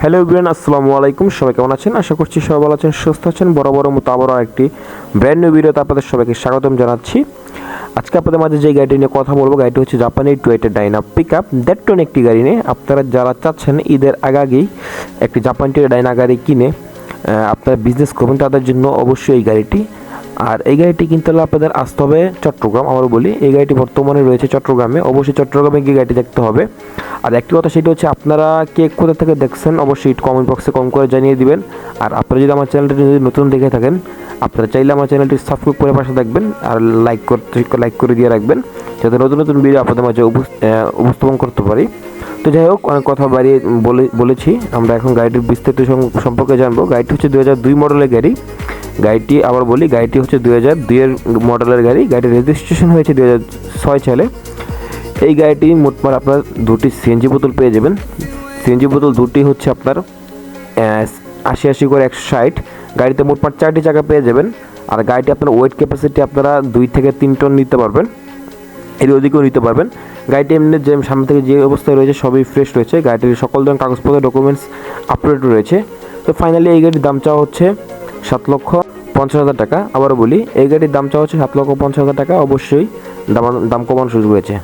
Hello ইব্রিয়ান আসসালামু আলাইকুম। সবাই কেমন আছেন? আশা করছি সবাই ভালো আছেন, সুস্থ আছেন। বড় বড় মতো আবারও একটি ব্র্যান্ড নিউ ভিডিওতে আপনাদের সবাইকে স্বাগতম জানাচ্ছি। আজকে আপনাদের মাঝে যে গাড়িটি নিয়ে কথা বলব, গাড়িটি হচ্ছে জাপানি টুয়েটের ডাইনা পিক আপ দেড় টন একটি গাড়ি নিয়ে আপনারা যারা চাচ্ছেন, ঈদের আগাগেই একটি জাপানি টুয়েটের ডাইনা গাড়ি কিনে আপনারা বিজনেস করবেন তাদের জন্য অবশ্যই এই গাড়িটি। আর এই গাড়িটি কিনতে হলে আপনাদের আসতে হবে চট্টগ্রাম আমরা বলি, এই গাড়িটি বর্তমানে রয়েছে চট্টগ্রামে। অবশ্যই চট্টগ্রামে গিয়ে গাড়িটি দেখতে হবে। আর একটি কথা সেটা হচ্ছে, আপনারা কে কোথা থেকে দেখছেন, অবশ্যই কমেন্ট বক্সে কম করে জানিয়ে দিবেন। আর আপনারা যদি আমার চ্যানেলটি যদি নতুন দেখে থাকেন, আপনারা চাইলে আমার চ্যানেলটি সাবস্ক্রাইব করে পাশে দেখবেন আর লাইক করতে লাইক করে দিয়ে রাখবেন, যাতে নতুন নতুন ভিডিও আপনাদের মাঝে উপস্থাপন করতে পারি। তো যাই হোক, অনেক কথা বাড়িয়ে বলে, বলেছি। আমরা এখন গাড়িটির বিস্তারিত সম্পর্কে জানব। গাড়িটি হচ্ছে দু হাজার দুই মডেলের গাড়ি। গাড়িটি আবার বলি, গাড়িটি হচ্ছে দু হাজার দুইয়ের মডেলের গাড়ি। গাড়ির রেজিস্ট্রেশন হয়েছে দু হাজার ছয় সালে। এই গাড়িটি মোটমাট আপনার দুটি সিএনজি বোতল পেয়ে যাবেন। সিএনজি বোতল দুটি হচ্ছে আপনার আশি আশি করে একশো ষাট। গাড়িতে মোটমাট চারটি চাকা পেয়ে যাবেন। আর গাড়িটি আপনার ওয়েট ক্যাপাসিটি আপনারা দুই থেকে তিন টন নিতে পারবেন। এর অধিকও নিতে পারবেন। গাড়িটি এমনি যে সামনে থেকে যে অবস্থায় রয়েছে সবই ফ্রেশ রয়েছে। গাড়িটির সকল ধরনের কাগজপত্র ডকুমেন্টস আপডেট রয়েছে। তো ফাইনালি এই গাড়ির দাম চাওয়া হচ্ছে সাত লক্ষ পঞ্চাশ হাজার টাকা। আবারও বলি, এই গাড়ির দাম চাওয়া হচ্ছে সাত লক্ষ পঞ্চাশ হাজার টাকা। অবশ্যই দাম দাম কমানোর সুযোগ রয়েছে